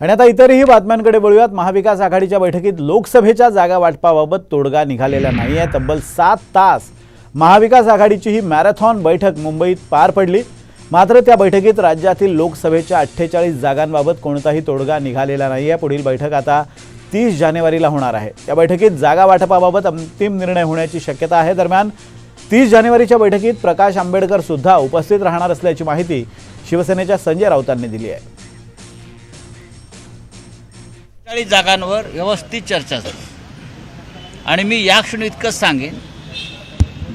आणि आता इतरही बातम्यांकडे वळूयात महाविकास आघाडीच्या बैठकीत लोकसभेच्या जागा वाटपाबाबत तोडगा निघालेला नाही आहे तब्बल सात तास महाविकास आघाडीची ही मॅरेथॉन बैठक मुंबईत पार पडली. मात्र त्या बैठकीत राज्यातील लोकसभेच्या अठ्ठेचाळीस जागांबाबत कोणताही तोडगा निघालेला नाही आहे पुढील बैठक आता तीस जानेवारीला होणार आहे. त्या बैठकीत जागा वाटपाबाबत अंतिम निर्णय होण्याची शक्यता आहे. दरम्यान तीस जानेवारीच्या बैठकीत प्रकाश आंबेडकर सुद्धा उपस्थित राहणार असल्याची माहिती शिवसेनेच्या संजय राऊतांनी दिली आहे. चाळीस जागांवर व्यवस्थित चर्चा झाली. आणि मी या क्षणी इतकंच सांगेन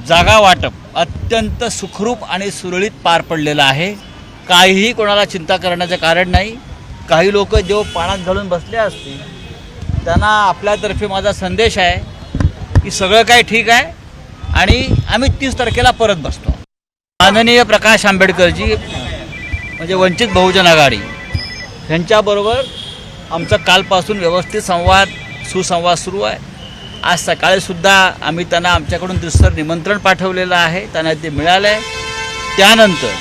जागा वाटप अत्यंत सुखरूप आणि सुरळीत पार पडलेलं आहे. काहीही कोणाला चिंता करण्याचं कारण नाही. काही लोक जेव पाण्यात घालून बसले असतील त्यांना आपल्यातर्फे माझा संदेश आहे की सगळं काही ठीक आहे आणि आम्ही तीस तारखेला परत बसतो. माननीय प्रकाश आंबेडकरजी म्हणजे वंचित बहुजन आघाडी यांच्याबरोबर आमचा कालपासून व्यवस्थित संवाद सुसंवाद सुरू आहे. आज सकाळीसुद्धा आम्ही त्यांना आमच्याकडून दुसरं निमंत्रण पाठवलेलं आहे त्यांना ते मिळालं आहे त्यानंतर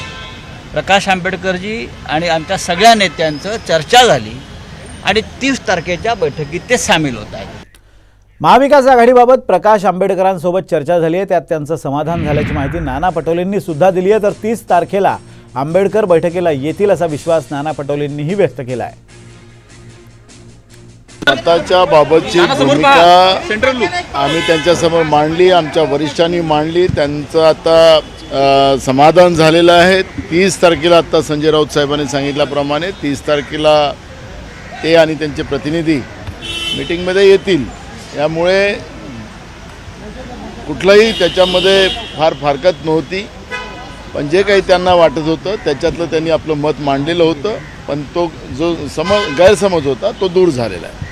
प्रकाश आंबेडकरजी आणि आमच्या सगळ्या नेत्यांचं चर्चा झाली आणि तीस तारखेच्या बैठकीत ते सामील होत आहेत. महाविकास आघाडीबाबत प्रकाश आंबेडकरांसोबत चर्चा झाली आहे त्यात त्यांचं समाधान झाल्याची माहिती नाना पटोलेंनी सुद्धा दिली आहे. तर तीस तारखेला आंबेडकर बैठकीला येतील असा विश्वास नाना पटोलेंनीही व्यक्त केला आहे. मताच्या बाबतची भूमिका आम्ही त्यांच्यासमोर मांडली आमच्या वरिष्ठांनी मांडली त्यांचं आता समाधान झालेलं आहे. तीस तारखेला आता संजय राऊत साहेबांनी सांगितल्याप्रमाणे तीस तारखेला ते आणि त्यांचे प्रतिनिधी मीटिंगमध्ये येतील. यामुळे कुठलंही त्याच्यामध्ये फार फारकत नव्हती. पण जे काही त्यांना वाटत होतं त्याच्यातलं त्यांनी आपलं मत मांडलेलं होतं. पण तो जो सम गैरसमज होता तो दूर झालेला आहे.